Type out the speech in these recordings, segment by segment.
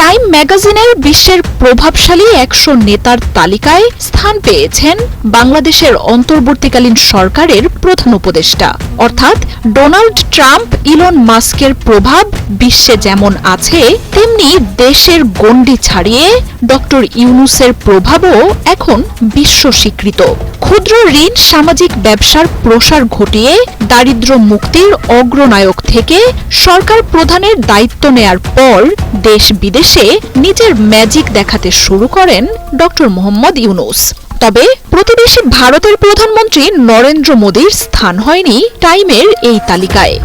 Time ম্যাগাজিনের বিশ্বের প্রভাবশালী একশো নেতার তালিকায় স্থান পেয়েছেন বাংলাদেশের অন্তর্বর্তীকালীন সরকারের প্রধান উপদেষ্টা। অর্থাৎ ডোনাল্ড ট্রাম্প, ইলন মাস্কের প্রভাব বিশ্বে যেমন আছে, তেমনি দেশের গণ্ডি ছাড়িয়ে ডক্টর ইউনুসের প্রভাবও এখন বিশ্ব স্বীকৃত। ক্ষুদ্র ঋণ, সামাজিক ব্যবসার প্রসার ঘটিয়ে দারিদ্র্য মুক্তির অগ্রনায়ক থেকে সরকার প্রধানের দায়িত্ব নেয়ার পর দেশ বিদেশে নিজের ম্যাজিক দেখাতে শুরু করেন ডক্টর মোহাম্মদ ইউনুস। তবে প্রতিবেশী ভারতের প্রধানমন্ত্রী নরেন্দ্র মোদীর স্থান হয়নি টাইমের এই তালিকায়।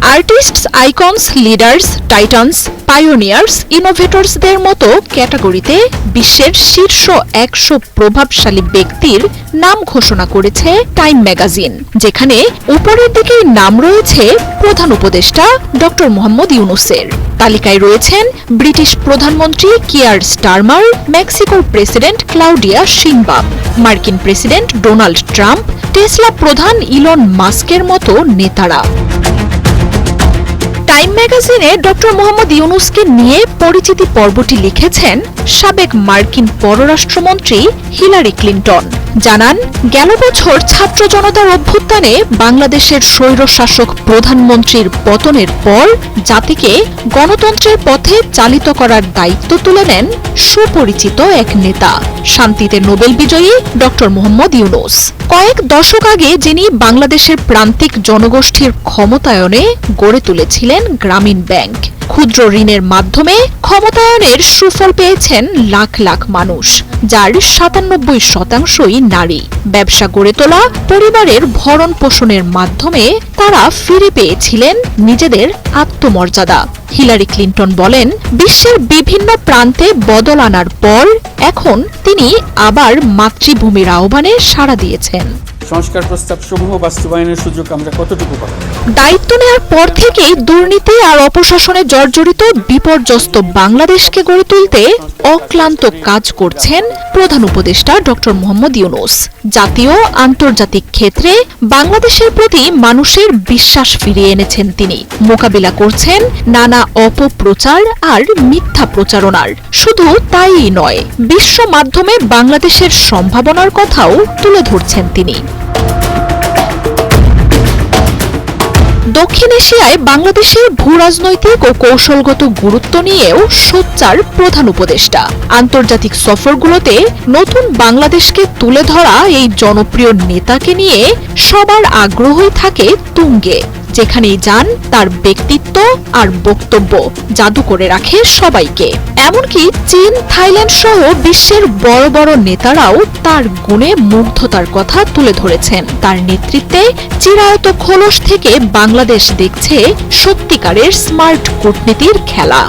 Artists, icons, leaders, titans, pioneers, ইনোভেটরসদের মতো ক্যাটাগরিতে বিশ্বের শীর্ষ একশো প্রভাবশালী ব্যক্তির নাম ঘোষণা করেছে টাইম ম্যাগাজিন, যেখানে উপরের দিকে নাম রয়েছে প্রধান উপদেষ্টা ডক্টর মোহাম্মদ ইউনুসের। তালিকায় রয়েছেন ব্রিটিশ প্রধানমন্ত্রী কিয়ার স্টারমার, মেক্সিকোর প্রেসিডেন্ট ক্লাউডিয়া শিনবাম, মার্কিন প্রেসিডেন্ট ডোনাল্ড ট্রাম্প, টেসলা প্রধান ইলন মাস্কের মতো নেতারা। টাইম ম্যাগাজিনে ডক্টর মোহাম্মদ ইউনুসকে নিয়ে পরিচিতি পর্বটি লিখেছেন সাবেক মার্কিন পররাষ্ট্রমন্ত্রী হিলারি ক্লিন্টন। জানান, গেল বছর ছাত্র জনতার অভ্যুত্থানে বাংলাদেশের স্বৈরশাসক প্রধানমন্ত্রীর পতনের পর জাতিকে গণতন্ত্রের পথে চালিত করার দায়িত্ব তুলে নেন সুপরিচিত এক নেতা। শান্তিতে নোবেল বিজয়ী ডক্টর মোহাম্মদ ইউনুস। কয়েক দশক আগে যিনি বাংলাদেশের প্রান্তিক জনগোষ্ঠীর ক্ষমতায়নে গড়ে তুলেছিলেন গ্রামীণ ব্যাংক। ক্ষুদ্র ঋণের মাধ্যমে ক্ষমতায়নের সুফল পেয়েছেন লাখ লাখ মানুষ, যার সাতানব্বই শতাংশই নারী। ব্যবসা গড়ে তোলা, পরিবারের ভরণ পোষণের মাধ্যমে তারা ফিরে পেয়েছিলেন নিজেদের আত্মমর্যাদা। হিলারি ক্লিন্টন বলেন, বিশ্বের বিভিন্ন প্রান্তে বদল আনার পর এখন তিনি আবার মাতৃভূমির আহ্বানে সাড়া দিয়েছেন। সংস্কার প্রস্তাব সমূহ বাস্তবায়নের সুযোগ আমরা কতটুকু পাবো? দায়িত্ব নেওয়ার পর থেকেই দুর্নীতি আর অপশাসনে জর্জরিত বিপর্যস্ত বাংলাদেশকে গড়ে তুলতে অক্লান্ত কাজ করছেন প্রধান উপদেষ্টা ডক্টর মোহাম্মদ ইউনুস। জাতীয় আন্তর্জাতিক ক্ষেত্রে বাংলাদেশের প্রতি মানুষের বিশ্বাস ফিরিয়ে এনেছেন তিনি। মোকাবিলা করছেন নানা অপপ্রচার আর মিথ্যা প্রচারণার। শুধু তাই নয়, বিশ্ব মাধ্যমে বাংলাদেশের সম্ভাবনার কথাও তুলে ধরছেন তিনি। দক্ষিণ এশিয়ায় বাংলাদেশের ভূরাজনৈতিক ও কৌশলগত গুরুত্ব নিয়েও সোচ্চার প্রধান উপদেষ্টা। আন্তর্জাতিক সফরগুলোতে নতুন বাংলাদেশকে তুলে ধরা এই জনপ্রিয় নেতাকে নিয়ে সবার আগ্রহই থাকে তুঙ্গে। যেখানেই যান, তার ব্যক্তিত্ব আর বক্তব্য জাদু করে রাখে সবাইকে। এমনকি চীন, থাইল্যান্ড সহ বিশ্বের বড় বড় নেতারাও তার গুণে মুগ্ধতার কথা তুলে ধরেছেন। তার নেতৃত্বে চিরায়ত খোলস থেকে বাংলাদেশ দেখছে সত্যিকারের স্মার্ট কূটনীতির খেলা।